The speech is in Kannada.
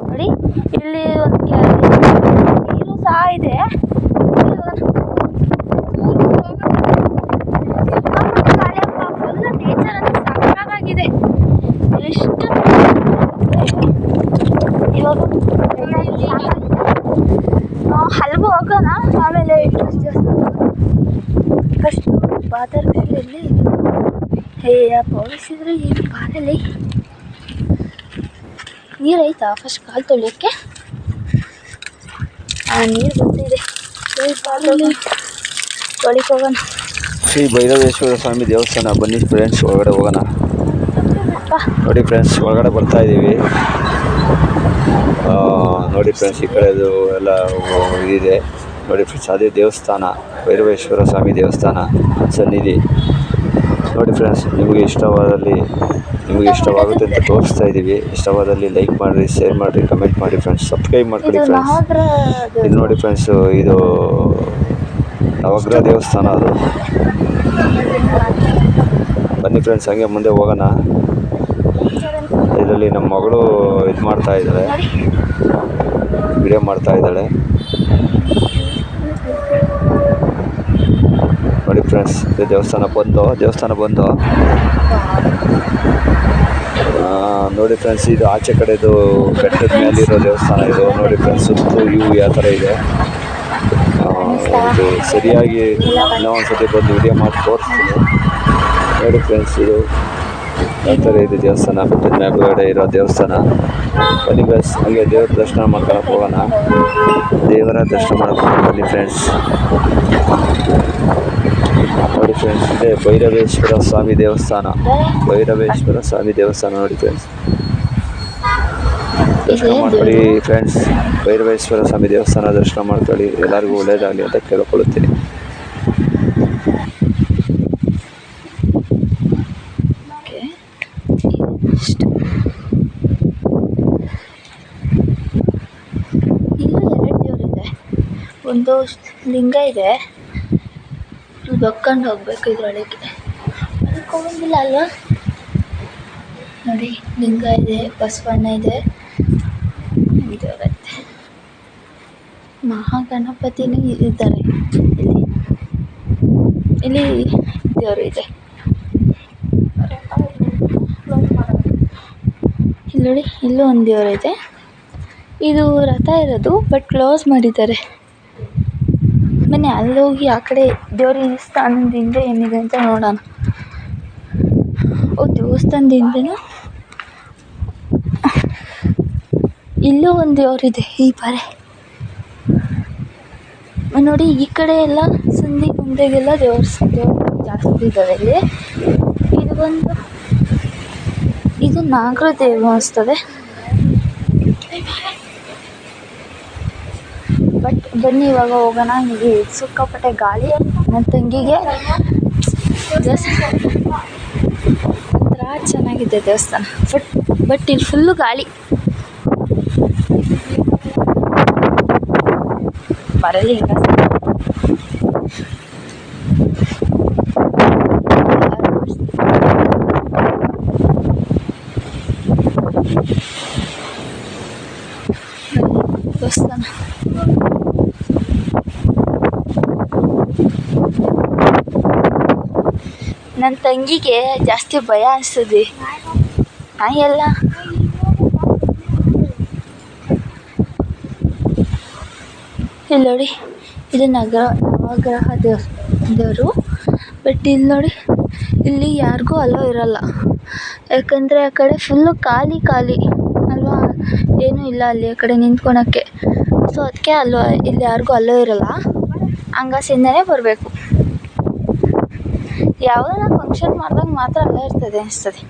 ನೋಡಿ, ಇಲ್ಲಿ ಒಂದು ನೀರು ಸಹ ಇದೆ. ಹಲವು ಹೋಗೋಣ ಆಮೇಲೆ ಫಸ್ಟ್ ಬಾದರ್ಗಲ್ಲಿ ಹೇ ಪೋಲಿಸಿದ್ರೆ ಏನು ಬಾರಲ್ಲಿ ನೀರು ಐತಾ? ಫಸ್ಟ್ ಕಾಲು ತೊಳಿಯೋಕ್ಕೆ ಆ ನೀರು ಬರ್ತಿದೆ ತೊಳಿಕ್. ಹೋಗೋಣ ಶ್ರೀ ಭೈರವೇಶ್ವರ ಸ್ವಾಮಿ ದೇವಸ್ಥಾನ ಬನ್ನಿ ಫ್ರೆಂಡ್ಸ್ ಒಳಗಡೆ ಹೋಗೋಣ. ನೋಡಿ ಫ್ರೆಂಡ್ಸ್ ಒಳಗಡೆ ಬರ್ತಾ ಇದ್ದೀವಿ. ನೋಡಿ ಫ್ರೆಂಡ್ಸ್ ಈ ಕಡೆದು ಎಲ್ಲ ಇದಿದೆ. ನೋಡಿ ಫ್ರೆಂಡ್ಸ್ ಅದೇ ದೇವಸ್ಥಾನ ಭೈರವೇಶ್ವರ ಸ್ವಾಮಿ ದೇವಸ್ಥಾನ ಸನ್ನಿಧಿ. ನೋಡಿ ಫ್ರೆಂಡ್ಸ್ ನಿಮಗೆ ಇಷ್ಟವಾದಲ್ಲಿ ನಿಮಗೆ ಇಷ್ಟವಾಗುತ್ತೆ ಅಂತ ತೋರಿಸ್ತಾ ಇದ್ದೀವಿ ಇಷ್ಟವಾದಲ್ಲಿ ಲೈಕ್ ಮಾಡಿರಿ ಶೇರ್ ಮಾಡಿರಿ ಕಮೆಂಟ್ ಮಾಡಿ ಫ್ರೆಂಡ್ಸ್ ಸಬ್ಸ್ಕ್ರೈಬ್ ಮಾಡ್ಕೊಳ್ಳಿ ಫ್ರೆಂಡ್ಸ್ ಇದು ನೋಡಿ ಫ್ರೆಂಡ್ಸ್ ಇದು ನವಗ್ರಹ ದೇವಸ್ಥಾನ ಅದು. ಬನ್ನಿ ಫ್ರೆಂಡ್ಸ್ ಹಂಗೆ ಮುಂದೆ ಹೋಗೋಣ. ಇದರಲ್ಲಿ ನಮ್ಮ ಮಗಳು ಇದು ಮಾಡ್ತಾ ಇದ್ದಾಳೆ ವಿಡಿಯೋ ಮಾಡ್ತಾ ಇದ್ದಾಳೆ ನೋಡಿ ಫ್ರೆಂಡ್ಸ್ ದೇವಸ್ಥಾನ ಬಂದು ದೇವಸ್ಥಾನ ಬಂದು. ನೋಡಿ ಫ್ರೆಂಡ್ಸ್ ಇದು ಆಚೆ ಕಡೆದು ಬೆಟ್ಟದ ಇರೋ ದೇವಸ್ಥಾನ ಇದು. ನೋಡಿ ಫ್ರೆಂಡ್ಸ್ ಸುತ್ತು ಇವು ಯಾವ ಥರ ಇದೆ. ಇದು ಸರಿಯಾಗಿ ಇನ್ನೂ ಒಂದ್ಸತಿ ಬಂದು ವಿಡಿಯೋ ಮಾಡಿ ತೋರಿಸ್ತೀನಿ. ನೋಡಿ ಫ್ರೆಂಡ್ಸ್ ಇದು ಯಾವ ಥರ ಇದೆ ದೇವಸ್ಥಾನ. ಬೆಟ್ಟದ ಮೇಲೆ ಇರೋ ದೇವಸ್ಥಾನ. ಬನ್ನಿ ಫ್ರೆಂಡ್ಸ್ ಹಂಗೆ ದೇವ್ರ ದರ್ಶನ ಮಾಡ್ಕೊಳಕ್ಕೆ ಹೋಗೋಣ. ದೇವರ ದರ್ಶನ ಮಾಡ್ಕೊಂಡು ಬನ್ನಿ ಫ್ರೆಂಡ್ಸ್ ನೋಡಿ ಫ್ರೆಂಡ್ಸ್ ಇದೆ ಭೈರವೇಶ್ವರ ಸ್ವಾಮಿ ದೇವಸ್ಥಾನ. ಭೈರವೇಶ್ವರ ಸ್ವಾಮಿ ದೇವಸ್ಥಾನ ನೋಡಿ ಫ್ರೆಂಡ್ಸ್ ದರ್ಶನ ಮಾಡ್ಕೊಳ್ಳಿ ಫ್ರೆಂಡ್ಸ್ ಭೈರವೇಶ್ವರ ಸ್ವಾಮಿ ದೇವಸ್ಥಾನ ದರ್ಶನ ಮಾಡ್ಕೊಳ್ಳಿ. ಎಲ್ಲರಿಗೂ ಒಳ್ಳೇದಾಗಲಿ ಅಂತ ಕೇಳಿಕೊಳ್ಳುತ್ತೀನಿ ಒಂದು ಲಿಂಗ ಇದೆ. ಇದು ದೊಕ್ಕೊಂಡು ಹೋಗ್ಬೇಕು ಇದ್ರೊಳಗೆ. ಅದಕ್ಕೆ ಹೋಗಂಗಿಲ್ಲ ಅಲ್ವಾ? ನೋಡಿ, ಲಿಂಗ ಇದೆ, ಬಸವಣ್ಣ ಇದೆ. ದೇವರೈತೆ ಮಹಾಗಣಪತಿನೂ ಇದ್ದಾರೆ. ಇಲ್ಲಿ ಇಲ್ಲಿ ದೇವರು ಇದೆ. ಇಲ್ಲಿ ನೋಡಿ, ಇಲ್ಲೂ ಒಂದು ದೇವರು ಇದೆ. ಇದು ರಥ ಇರೋದು ಬಟ್ ಕ್ಲೋಸ್ ಮಾಡಿದ್ದಾರೆ. ಬನ್ನಿ ಅಲ್ಲಿ ಹೋಗಿ ಆ ಕಡೆ ದೇವ್ರ ಸ್ಥಾನದ ಏನಿದೆ ಅಂತ ನೋಡೋಣ. ಓ ದೇವಸ್ಥಾನದಿಂದ ಇಲ್ಲೂ ಒಂದು ದೇವರಿದೆ ಈ ಬಾರಿ ನೋಡಿ, ಈ ಕಡೆ ಎಲ್ಲ ಸಂಧಿ ಮುಂದೆಗೆಲ್ಲ ದೇವ್ರ ಜಾಸ್ತಿ ಇದ್ದಾವೆ ಇಲ್ಲಿ. ಇದು ಒಂದು, ಇದು ನಾಗರ ಅನಿಸ್ತದೆ. ಬಟ್ ಬನ್ನಿ, ಇವಾಗ ಹೋಗೋಣ. ಇಲ್ಲಿ ಸಿಕ್ಕಾಪಟ್ಟೆ ಗಾಳಿ ನನ್ನ ತಂಗಿಗೆ. ದೇವಸ್ಥಾನ ಒಂಥರ ಚೆನ್ನಾಗಿದೆ ದೇವಸ್ಥಾನ. ಬಟ್ ಬಟ್ ಇಲ್ಲಿ ಫುಲ್ಲು ಗಾಳಿ. ಬರಲಿ ಈಗ ದೇವಸ್ಥಾನ. ನನ್ನ ತಂಗಿಗೆ ಜಾಸ್ತಿ ಭಯ ಅನಿಸ್ತದೆ ನಾಯಿ ಎಲ್ಲ ಇಲ್ಲಿ ನೋಡಿ, ಇದು ನಗರ ನವಗ್ರಹ ದೇವ ದೇವರು ಬಟ್ ಇಲ್ಲಿ ನೋಡಿ, ಇಲ್ಲಿ ಯಾರಿಗೂ ಅಲೋ ಇರಲ್ಲ. ಯಾಕಂದರೆ ಆ ಕಡೆ ಫುಲ್ಲು ಖಾಲಿ ಖಾಲಿ. ಅಲ್ವಾ? ಏನೂ ಇಲ್ಲ ಅಲ್ಲಿ ಆ ಕಡೆ ನಿಂತ್ಕೊಳಕ್ಕೆ. ಸೊ ಅದಕ್ಕೆ ಅಲ್ಲೋ ಇಲ್ಲಿ ಯಾರಿಗೂ ಅಲೋ ಇರಲ್ಲ. ಹಂಗಾಸಿಂದನೇ ಬರಬೇಕು. ಯಾವುದೋ ಫಂಕ್ಷನ್ ಮಾಡಿದಾಗ ಮಾತ್ರ ಅಲ್ಲ ಇರ್ತದೆ ಅನಿಸ್ತದೆ.